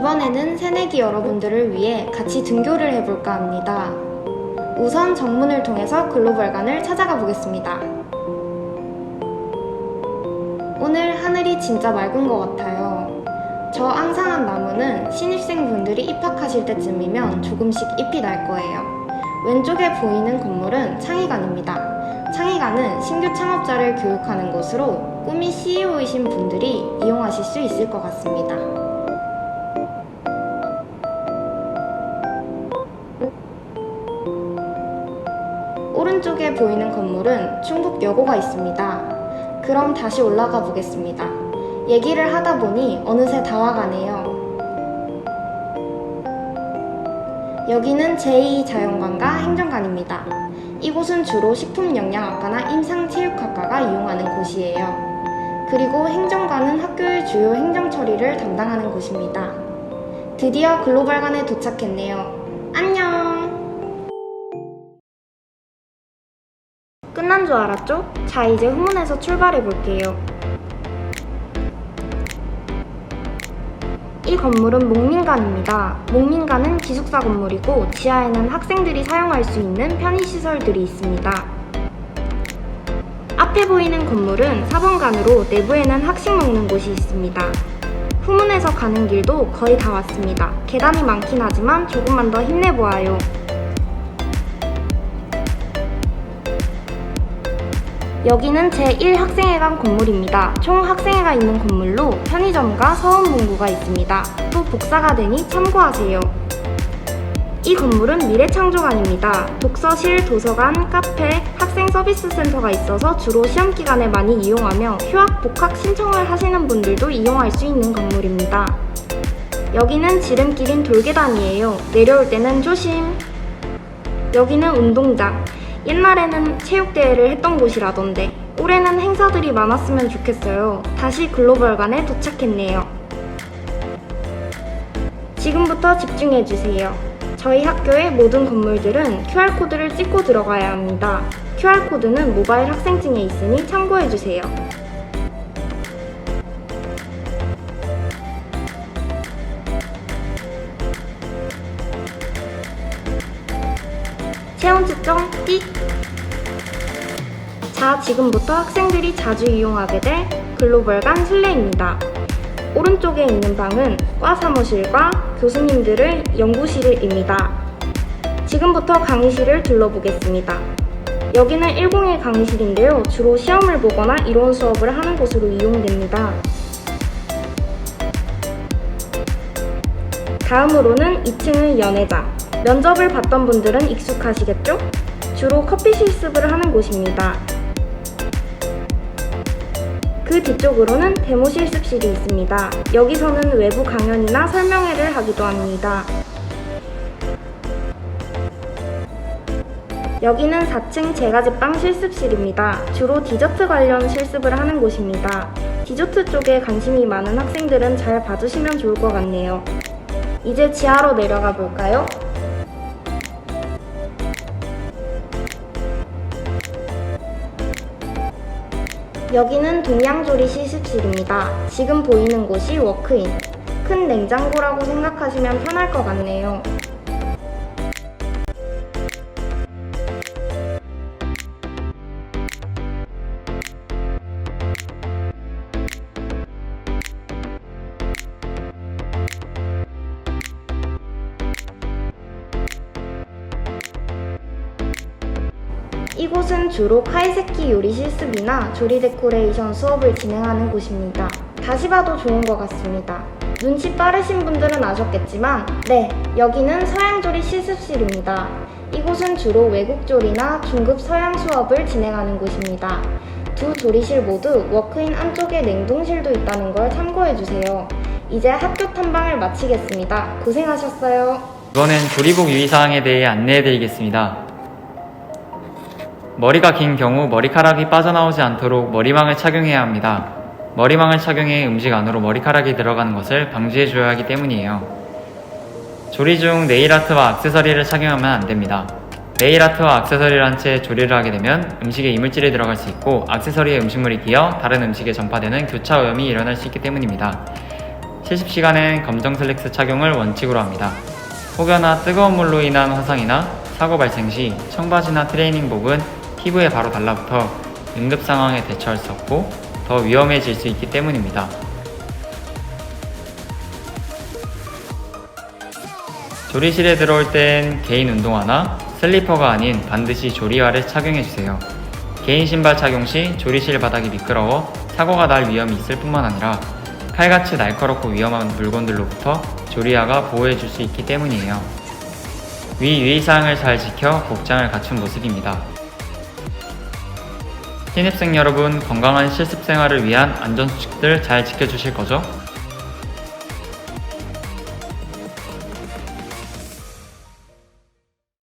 이번에는 새내기 여러분들을 위해 같이 등교를 해볼까 합니다. 우선 정문을 통해서 글로벌관을 찾아가 보겠습니다. 오늘 하늘이 진짜 맑은 것 같아요. 저 앙상한 나무는 신입생분들이 입학하실 때쯤이면 조금씩 잎이 날 거예요. 왼쪽에 보이는 건물은 창의관입니다. 창의관은 신규 창업자를 교육하는 곳으로 꿈이 CEO이신 분들이 이용하실 수 있을 것 같습니다. 오른쪽에 보이는 건물은 충북여고가 있습니다. 그럼 다시 올라가 보겠습니다. 얘기를 하다 보니 어느새 다 와가네요. 여기는 제2자연관과 행정관입니다. 이곳은 주로 식품영양학과나 임상체육학과가 이용하는 곳이에요. 그리고 행정관은 학교의 주요 행정 처리를 담당하는 곳입니다. 드디어 글로벌관에 도착했네요. 안녕! 줄 알았죠? 자, 이제 후문에서 출발해 볼게요. 이 건물은 목민관입니다. 목민관은 기숙사 건물이고 지하에는 학생들이 사용할 수 있는 편의시설들이 있습니다. 앞에 보이는 건물은 사범관으로 내부에는 학식 먹는 곳이 있습니다. 후문에서 가는 길도 거의 다 왔습니다. 계단이 많긴 하지만 조금만 더 힘내보아요. 여기는 제1학생회관 건물입니다. 총 학생회가 있는 건물로 편의점과 서원문구가 있습니다. 또 복사가 되니 참고하세요. 이 건물은 미래창조관입니다. 독서실, 도서관, 카페, 학생 서비스 센터가 있어서 주로 시험 기간에 많이 이용하며 휴학, 복학 신청을 하시는 분들도 이용할 수 있는 건물입니다. 여기는 지름길인 돌계단이에요. 내려올 때는 조심. 여기는 운동장. 옛날에는 체육대회를 했던 곳이라던데 올해는 행사들이 많았으면 좋겠어요. 다시 글로벌관에 도착했네요. 지금부터 집중해주세요. 저희 학교의 모든 건물들은 QR코드를 찍고 들어가야 합니다. QR코드는 모바일 학생증에 있으니 참고해주세요. 체온 측정 띡! 자, 지금부터 학생들이 자주 이용하게 될 글로벌관 실내입니다. 오른쪽에 있는 방은 과 사무실과 교수님들의 연구실입니다. 지금부터 강의실을 둘러보겠습니다. 여기는 101 강의실인데요. 주로 시험을 보거나 이론 수업을 하는 곳으로 이용됩니다. 다음으로는 2층의 연회장. 면접을 봤던 분들은 익숙하시겠죠? 주로 커피 실습을 하는 곳입니다. 그 뒤쪽으로는 데모 실습실이 있습니다. 여기서는 외부 강연이나 설명회를 하기도 합니다. 여기는 4층 제과제빵 실습실입니다. 주로 디저트 관련 실습을 하는 곳입니다. 디저트 쪽에 관심이 많은 학생들은 잘 봐주시면 좋을 것 같네요. 이제 지하로 내려가 볼까요? 여기는 동양조리 실습실입니다. 지금 보이는 곳이 워크인. 큰 냉장고라고 생각하시면 편할 것 같네요. 이곳은 주로 카이세키 요리 실습이나 조리 데코레이션 수업을 진행하는 곳입니다. 다시 봐도 좋은 것 같습니다. 눈치 빠르신 분들은 아셨겠지만, 네, 여기는 서양조리 실습실입니다. 이곳은 주로 외국조리나 중급 서양 수업을 진행하는 곳입니다. 두 조리실 모두 워크인 안쪽에 냉동실도 있다는 걸 참고해주세요. 이제 학교 탐방을 마치겠습니다. 고생하셨어요. 이번엔 조리복 유의사항에 대해 안내해드리겠습니다. 머리가 긴 경우 머리카락이 빠져나오지 않도록 머리망을 착용해야 합니다. 머리망을 착용해 음식 안으로 머리카락이 들어가는 것을 방지해줘야 하기 때문이에요. 조리 중 네일아트와 액세서리를 착용하면 안 됩니다. 네일아트와 액세서리를 한 채 조리를 하게 되면 음식에 이물질이 들어갈 수 있고 액세서리에 음식물이 끼어 다른 음식에 전파되는 교차 오염이 일어날 수 있기 때문입니다. 70시간엔 검정 슬랙스 착용을 원칙으로 합니다. 혹여나 뜨거운 물로 인한 화상이나 사고 발생 시 청바지나 트레이닝복은 피부에 바로 달라붙어 응급 상황에 대처할 수 없고 더 위험해질 수 있기 때문입니다. 조리실에 들어올 땐 개인 운동화나 슬리퍼가 아닌 반드시 조리화를 착용해주세요. 개인 신발 착용 시 조리실 바닥이 미끄러워 사고가 날 위험이 있을 뿐만 아니라 칼같이 날카롭고 위험한 물건들로부터 조리화가 보호해줄 수 있기 때문이에요. 위 유의사항을 잘 지켜 복장을 갖춘 모습입니다. 신입생 여러분 건강한 실습 생활을 위한 안전수칙들 잘 지켜주실 거죠?